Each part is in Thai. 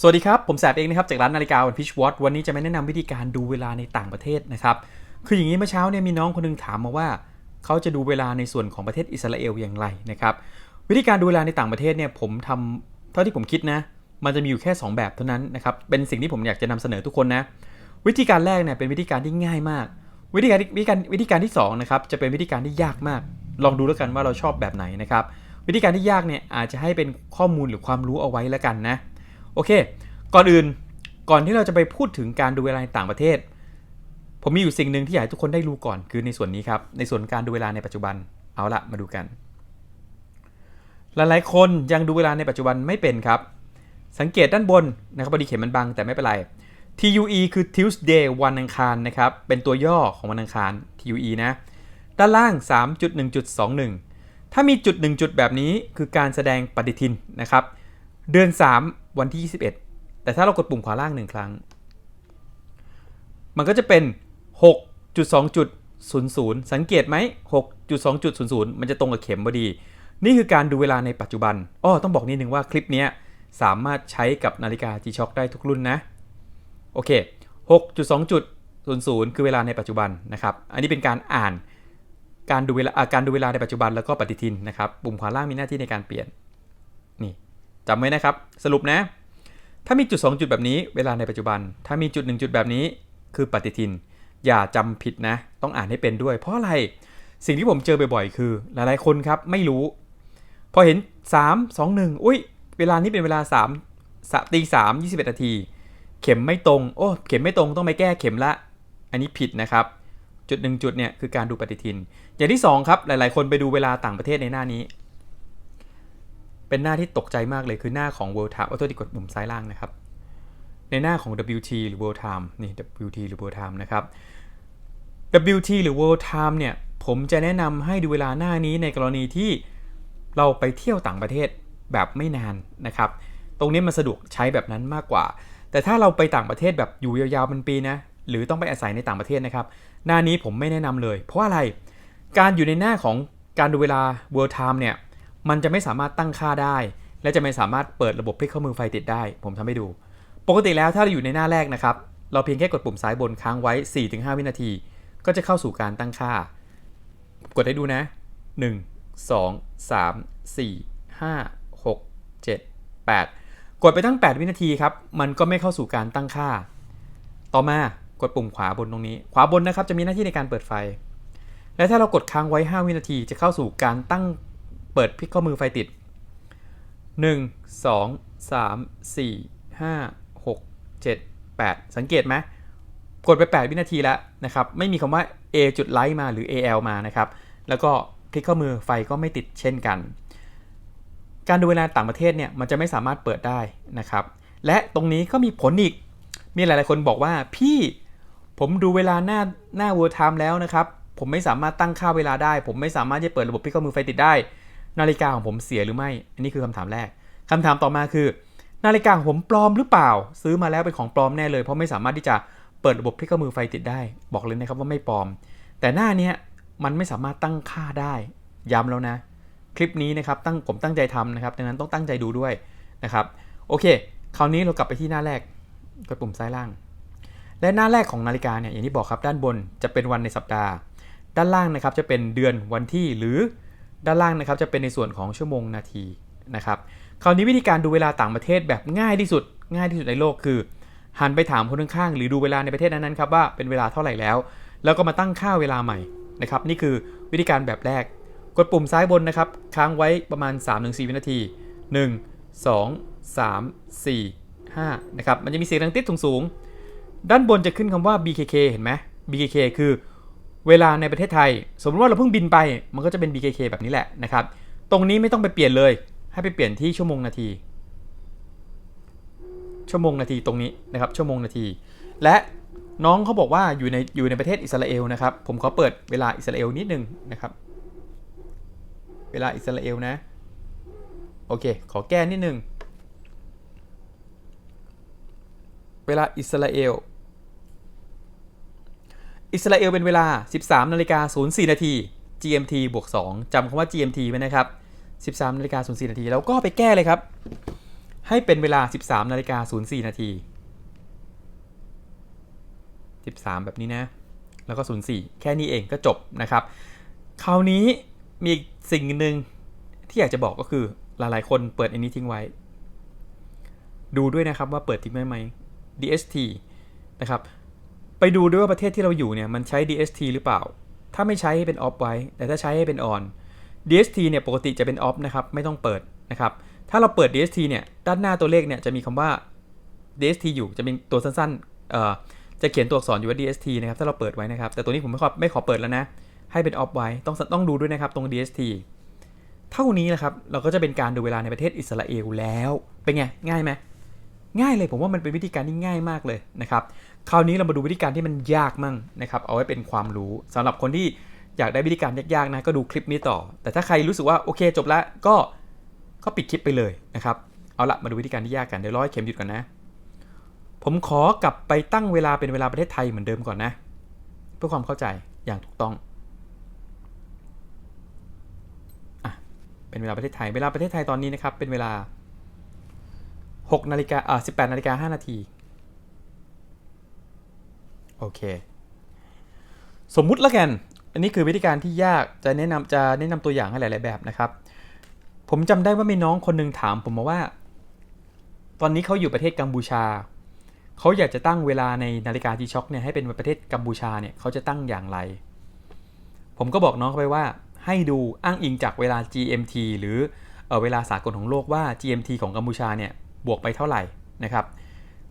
สวัสดีครับ ผมแสบเองนะครับ จากร้านนาฬิกาวันพิชวอตวันนี้จะมาแนะนำวิธีการดูเวลาในต่างประเทศนะครับ คืออย่างนี้เมื่อเช้าเนี่ยมีน้องคนหนึงถามมาว่า เขาจะดูเวลาในส่วนของประเทศอิสราเอลอย่างไรนะครับ วิธีการดูเวลาในต่างประเทศเนี่ยผมทำเท่าที่ผมคิดนะ มันจะมีอยู่แค่ 2 แบบเท่านั้นนะครับ เป็นสิ่งที่ผมอยากจะนำเสนอทุกคนนะ วิธีการแรกเนี่ยเป็นวิธีการที่ง่ายมาก วิธีการวิธีการวิธีการที่สองนะครับจะเป็นวิธีการที่ยากมาก ลองดูแล้วกันว่าเราชอบแบบไหนนะครับ วิธีการที่ยากเนี่ยอาจจะให้เป็นข้อมูลหรือความรู้เอาไว้แล้วกันนะ โอเค ก่อนอื่นก่อนที่เราจะไปพูดถึงการดูเวลาในต่างประเทศ ผมมีอยู่สิ่งหนึ่งที่อยากให้ทุกคนได้รู้ก่อนคือในส่วนนี้ครับในส่วนการดูเวลาในปัจจุบันเอาละมาดูกัน หลายๆ คนยังดูเวลาในปัจจุบันไม่เป็นครับ สังเกตด้านบนนะครับพอดีเข็มมันบังแต่ไม่เป็นไร TUE คือ Tuesday วันอังคารนะครับเป็นตัวย่อของวันอังคาร TUE นะด้านล่าง 3.1.21 ถ้ามีจุด1จุดแบบนี้คือการแสดงปฏิทินนะครับ เดือน 3 วันที่ 21 แต่ถ้าเรากดปุ่มขวาล่าง1ครั้ง มันก็จะเป็น 6.2.00 สังเกตไหม 6.2.00 มันจะตรงกับเข็มพอดี นี่คือการดูเวลาในปัจจุบัน อ้อ ต้องบอกนิดนึงว่าคลิปนี้สามารถใช้กับนาฬิกา G-Shock ได้ทุกรุ่นนะ โอเค 6.2.00 คือเวลาในปัจจุบันนะครับ อันนี้เป็นการอ่านการดูเวลาการดูเวลาในปัจจุบันแล้วก็ปฏิทินนะครับ ปุ่มขวาล่างมีหน้าที่ในการเปลี่ยน นี่ จำไว้นะครับ สรุปนะ ถ้ามีจุด 2 จุดแบบนี้เวลาในปัจจุบัน ถ้ามีจุด 1 จุดแบบนี้ คือปฏิทิน อย่าจำผิดนะ ต้องอ่านให้เป็นด้วย เพราะอะไรสิ่งที่ผมเจอบ่อยๆ คือหลายๆคนครับไม่รู้ พอเห็น 3 2 1 อุ้ยเวลานี้เป็นเวลา3สตี3 21นาที เข็มไม่ตรง โอ้เข็มไม่ตรงต้องไปแก้เข็มละ อันนี้ผิดนะครับ จุดหนึ่งจุดเนี่ยคือการดูปฏิทิน อย่างที่สองครับ หลายๆ คนไปดูเวลาต่างประเทศในหน้านี้ เป็นหน้าที่ตกใจมากเลยคือหน้าของ World Time เอาตัวที่กดปุ่มซ้ายล่างนะครับ ในหน้าของ WT หรือ World Time นี่ WT หรือ World Time นะครับ WT หรือ World Time เนี่ย ผมจะแนะนำให้ดูเวลาหน้านี้ในกรณีที่เราไปเที่ยวต่างประเทศแบบไม่นานนะครับ ตรงนี้มันสะดวกใช้แบบนั้นมากกว่า แต่ถ้าเราไปต่างประเทศแบบอยู่ยาวๆเป็นปีนะ หรือต้องไปอาศัยในต่างประเทศนะครับ หน้านี้ผมไม่แนะนำเลย เพราะอะไร การอยู่ในหน้าของการดูเวลา World Time เนี่ย มันจะไม่สามารถตั้งค่าได้ และจะไม่สามารถเปิดระบบพลิกข้อมือไฟติดได้ ผมทำให้ดู ปกติแล้วถ้าเราอยู่ในหน้าแรกนะครับ เราเพียงแค่กดปุ่มซ้ายบนค้างไว้ 4-5 วินาที ก็จะเข้าสู่การตั้งค่า กดให้ดูนะ 1 2 3 4 5 6 7 8 กดไปตั้ง 8 วินาทีครับ มันก็ไม่เข้าสู่การตั้งค่า ต่อมากดปุ่มขวาบนตรงนี้ ขวาบนนะครับจะมีหน้าที่ในการเปิดไฟ และถ้าเรากดค้างไว้ 5 วินาทีจะเข้าสู่การตั้ง เปิดพลิกข้อมือไฟติด 1 2 3 4 5 6 7 8 สังเกตไหมกดไป 8 วินาทีแล้วนะครับ ไม่มีคำว่า A จุดไลท์มาหรือ AL มานะครับ แล้วก็พลิกข้อมือไฟก็ไม่ติดเช่นกัน การดูเวลาต่างประเทศเนี่ยมันจะไม่สามารถเปิดได้นะครับ และตรงนี้ก็มีผลอีก มีหลายๆคนบอกว่าพี่ผมดูเวลาหน้าหน้า World Time แล้วนะครับ ผมไม่สามารถตั้งค่าเวลาได้ ผมไม่สามารถจะเปิดระบบพลิกข้อมือไฟติดได้ นาฬิกาของผมเสียหรือไม่ อันนี้คือคำถามแรกคำถามต่อมาคือ นาฬิกาของผมปลอมหรือเปล่า ซื้อมาแล้วเป็นของปลอมแน่เลย เพราะไม่สามารถที่จะเปิดระบบพลิกข้อมือไฟติดได้ บอกเลยนะครับว่าไม่ปลอม แต่หน้าเนี้ยมันไม่สามารถตั้งค่าได้ ย้ำแล้วนะ คลิปนี้นะครับตั้งผมตั้งใจทำนะครับดังนั้นต้องตั้งใจดูด้วยนะครับ โอเค คราวนี้เรากลับไปที่หน้าแรกกดปุ่มซ้ายล่าง และหน้าแรกของนาฬิกาเนี่ยอย่างที่บอกครับด้านบนจะเป็นวันในสัปดาห์ ด้านล่างนะครับจะเป็นเดือนวันที่หรือ ด้านล่างนะครับจะเป็นในส่วนของชั่วโมงนาทีนะครับคราวนี้วิธีการดูเวลาต่างประเทศแบบง่ายที่สุด ง่ายที่สุดในโลกคือ หันไปถามคนข้างๆหรือดูเวลาในประเทศนั้นๆครับว่าเป็นเวลาเท่าไหร่แล้ว แล้วก็มาตั้งค่าเวลาใหม่นะครับนี่คือวิธีการแบบแรก กดปุ่มซ้ายบนนะครับค้างไว้ประมาณ 3-4 วินาที 1 2 3 4 5นะครับมันจะมีเสียงดังติดสูงๆด้านบนจะขึ้นคำว่า BKK เห็นไหม BKK คือ เวลาในประเทศไทย สมมติว่าเราเพิ่งบินไป มันก็จะเป็น BKK แบบนี้แหละนะครับ ตรงนี้ไม่ต้องไปเปลี่ยนเลย ให้ไปเปลี่ยนที่ชั่วโมงนาที ชั่วโมงนาทีตรงนี้นะครับ ชั่วโมงนาที และน้องเขาบอกว่าอยู่ในอยู่ในประเทศอิสราเอลนะครับ ผมขอเปิดเวลาอิสราเอลนิดนึงนะครับ เวลาอิสราเอลนะ โอเค ขอแก้นิดนึง เวลาอิสราเอล อิสราเอลเป็นเวลา 13นาฬิกา04นาที GMT บวก2จำคำว่า GMT ไว้นะครับ 13นาฬิกา04นาทีแล้วก็ไปแก้เลยครับ ให้เป็นเวลา 13นาฬิกา04นาที13 แบบนี้นะ แล้วก็ 04 แค่นี้เองก็จบนะครับ คราวนี้มีอีกสิ่งหนึ่งที่อยากจะบอกก็คือหลายๆ คนเปิดอันนี้ทิ้งไว้ ดูด้วยนะครับว่าเปิดทิ้งไว้ไหม DST นะครับ ไปดูด้วยว่าประเทศที่เราอยู่เนี่ยมันใช้ DST หรือเปล่า ถ้าไม่ใช้ให้เป็น off ไว้ แต่ถ้าใช้ให้เป็น on DST เนี่ยปกติจะเป็น off นะครับไม่ต้องเปิดนะครับ ถ้าเราเปิด DST เนี่ยด้านหน้าตัวเลขเนี่ยจะมีคำว่า DST อยู่จะเป็นตัวสั้นๆเอ่อจะเขียนตัวอักษรอยู่ว่า DST นะครับถ้าเราเปิดไว้นะครับ แต่ตัวนี้ผมไม่ขอไม่ขอเปิดแล้วนะ ให้เป็น off ไว้ต้องต้องดูด้วยนะครับตรง DST เท่านี้นะครับเราก็จะเป็นการดูเวลาในประเทศอิสราเอลแล้วเป็นไงง่ายไหม ง่ายเลยผมว่ามันเป็นวิธีการที่ง่ายมากเลยนะครับ คราวนี้เรามาดูวิธีการที่มันยากมั่งนะครับ เอาไว้เป็นความรู้สำหรับคนที่อยากได้วิธีการยากๆนะก็ดูคลิปนี้ต่อ แต่ถ้าใครรู้สึกว่าโอเคจบแล้วก็ก็ปิดคลิปไปเลยนะครับ เอาละมาดูวิธีการที่ยากกันเดี๋ยวร้อยเข็มหยุดก่อนนะ ผมขอกลับไปตั้งเวลาเป็นเวลาประเทศไทยเหมือนเดิมก่อนนะ เพื่อความเข้าใจอย่างถูกต้องอะเป็นเวลาประเทศไทย เวลาประเทศไทยตอนนี้นะครับเป็นเวลา 6นาฬิกาอ่า18นาฬิกา5นาทีโอเค สมมุติแล้วกัน อันนี้คือวิธีการที่ยากจะแนะนำจะแนะนำตัวอย่างให้หลาย ๆ แบบนะครับ ผมจำได้ว่ามีน้องคนหนึ่งถามผมมาว่า ตอนนี้เขาอยู่ประเทศกัมพูชา เขาอยากจะตั้งเวลาในนาฬิกาจีช็อคเนี่ยให้เป็นประเทศกัมพูชาเนี่ยเขาจะตั้งอย่างไร ผมก็บอกน้องเขาไปว่า ให้ดูอ้างอิงจากเวลา GMT หรือเออเวลาสากลของโลกว่า GMT ของกัมพูชาเนี่ย บวกไปเท่าไหร่นะครับ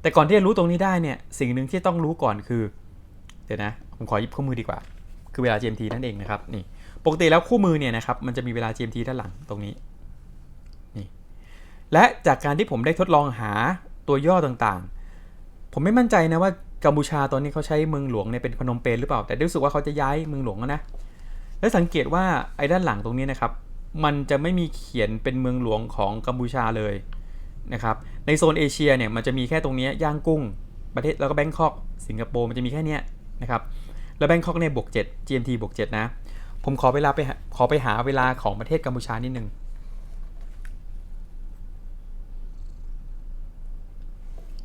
แต่ก่อนที่จะรู้ตรงนี้ได้เนี่ยสิ่งหนึ่งที่ต้องรู้ก่อนคือเดี๋ยวนะผมขอหยิบคู่มือดีกว่า คือเวลา GMT นั่นเองนะครับนี่ปกติแล้วคู่มือเนี่ยนะครับมันจะมีเวลา GMT ด้านหลังตรงนี้นี่และจากการที่ผมได้ทดลองหาตัวย่อต่างๆ ผมไม่มั่นใจนะว่ากัมพูชาตอนนี้เขาใช้เมืองหลวงเนี่ยเป็นพนมเปญหรือเปล่า แต่รู้สึกว่าเขาจะย้ายเมืองหลวงแล้วนะและสังเกตว่าไอ้ด้านหลังตรงนี้นะครับ มันจะไม่มีเขียนเป็นเมืองหลวงของกัมพูชาเลย นะครับ ในโซนเอเชียเนี่ยมันจะมีแค่ตรงนี้ย่างกุ้งประเทศแล้วก็แบงคอกสิงคโปร์มันจะมีแค่เนี้ยนะครับ แล้วแบงคอกเนี่ยบวก7 GMT บวก7นะ ผมขอเวลาไปขอไปหาเวลาของประเทศกัมพูชานิดนึง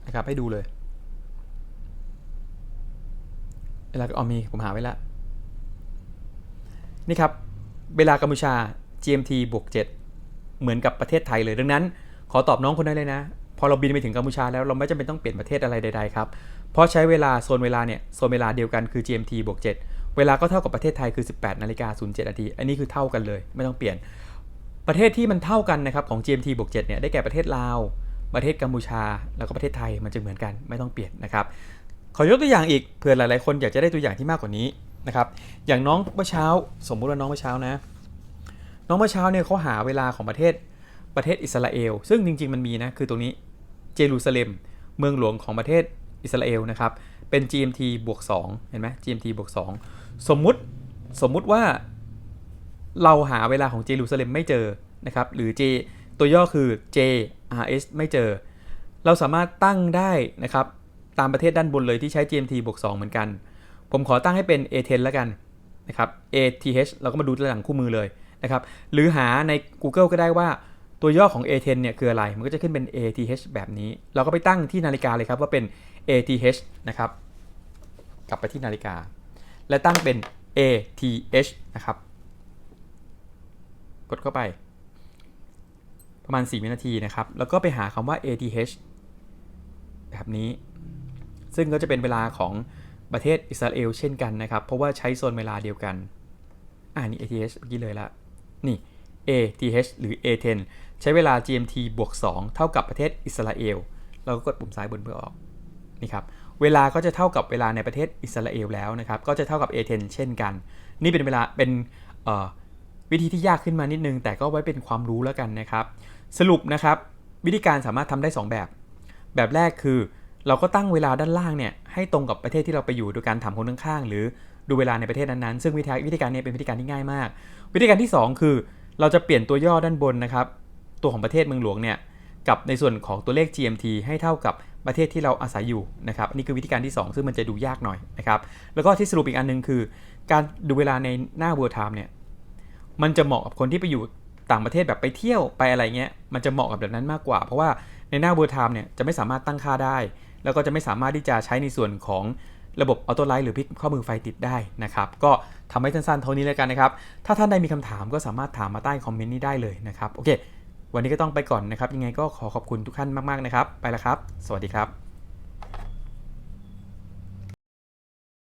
นะครับให้ดูเลยเวลาออมีผมหาไว้แล้วนี่ครับ เวลากัมพูชา GMT บวก7เหมือนกับประเทศไทยเลยดังนั้น ขอตอบน้องคนนั้นเลยนะ พอเราบินไปถึงกัมพูชาแล้วเราไม่จำเป็นต้องเปลี่ยนประเทศอะไรใดๆครับ เพราะใช้เวลาโซนเวลาเนี่ยโซนเวลาเดียวกันคือ GMT บวก7เวลาก็เท่ากับประเทศไทยคือ 18นาฬิกา07นาทีอันนี้คือเท่ากันเลย ไม่ต้องเปลี่ยน ประเทศที่มันเท่ากันนะครับของ GMT บวก7เนี่ยได้แก่ประเทศลาวประเทศกัมพูชา แล้วก็ประเทศไทยมันจะเหมือนกันไม่ต้องเปลี่ยนนะครับขอยกตัวอย่างอีกเผื่อหลายๆคนอยากจะได้ตัวอย่างที่มากกว่านี้นะครับอย่างน้องเมื่อเช้า สมมุติว่าน้องเมื่อเช้านะ น้องเมื่อเช้าเนี่ยเขาหาเวลาของประเทศ ประเทศอิสราเอล ซึ่งจริง ๆ มันมีนะ คือตรงนี้เจรูซาเล็ม เมืองหลวงของประเทศอิสราเอลนะครับ เป็น GMT บวก2เห็นไหม GMT บวก2สมมุติสมมุติว่าเราหาเวลาของเจรูซาเล็มไม่เจอนะครับ หรือ J ตัวย่อคือ JRS ไม่เจอ เราสามารถตั้งได้นะครับ ตามประเทศด้านบนเลยที่ใช้ GMT บวก2เหมือนกัน ผมขอตั้งให้เป็น A10 แล้วกันนะครับ ATH เราก็มาดูตัวหลังคู่มือเลยนะครับ หรือหาใน Google ก็ได้ว่า ตัวย่อของ A10 เนี่ยคืออะไร มันก็จะขึ้นเป็น ATH แบบนี้ เราก็ไปตั้งที่นาฬิกาเลยครับว่าเป็น ATH นะครับ กลับไปที่นาฬิกา และตั้งเป็น ATH นะครับ กดเข้าไป ประมาณ 4 วินาทีนะครับ แล้วก็ไปหาคำว่า ATH แบบนี้ ซึ่งก็จะเป็นเวลาของประเทศอิสราเอลเช่นกันนะครับ เพราะว่าใช้โซนเวลาเดียวกัน อ่านี่ ATH เมื่อกี้เลยละ นี่ ATH หรือ A10 ใช้เวลา GMT บวก 2 เท่ากับประเทศอิสราเอล เราก็กดปุ่มซ้ายบนเพื่อออก นี่ครับ เวลาก็จะเท่ากับเวลาในประเทศอิสราเอลแล้วนะครับ ก็จะเท่ากับ A10 เช่นกัน นี่เป็นเวลา เป็นวิธีที่ยากขึ้นมานิดนึง แต่ก็ไว้เป็นความรู้แล้วกันนะครับ สรุปนะครับ วิธีการสามารถทำได้ 2 แบบ แบบแรกคือ เราก็ตั้งเวลาด้านล่างเนี่ยให้ตรงกับประเทศที่เราไปอยู่โดยการถามคนข้างๆหรือดูเวลาในประเทศนั้นๆ ซึ่งวิธีวิธีการนี้เป็นวิธีการที่ง่ายมาก วิธีการที่ 2 คือ เราจะเปลี่ยนตัวย่อด้านบนนะครับ ตัวของประเทศเมืองหลวงเนี่ยกับในส่วนของตัวเลข GMT ให้เท่ากับประเทศที่เราอาศัยอยู่นะครับนี่คือวิธีการที่ 2 ซึ่งมันจะดูยากหน่อยนะครับ แล้วก็ที่สรุปอีกอันนึงคือ การดูเวลาในหน้า World Time เนี่ยมันจะเหมาะกับคนที่ไปอยู่ต่างประเทศแบบไปเที่ยวไปอะไรเงี้ยมันจะเหมาะกับแบบนั้นมากกว่า เพราะว่าในหน้า Word Time เนี่ยจะไม่สามารถตั้งค่าได้ แล้วก็จะไม่สามารถที่จะใช้ในส่วนของ ระบบออโต้ไลท์หรือพลิกข้อมือไฟติดได้นะครับ ก็ทำให้สั้นๆเท่านี้แล้วกันนะครับ ถ้าท่านใดมีคำถามก็สามารถถามมาใต้คอมเมนต์นี้ได้เลยนะครับ โอเค วันนี้ก็ต้องไปก่อนนะครับ ยังไงก็ขอขอบคุณทุกท่านมากๆนะครับ ไปแล้วครับ สวัสดีครับ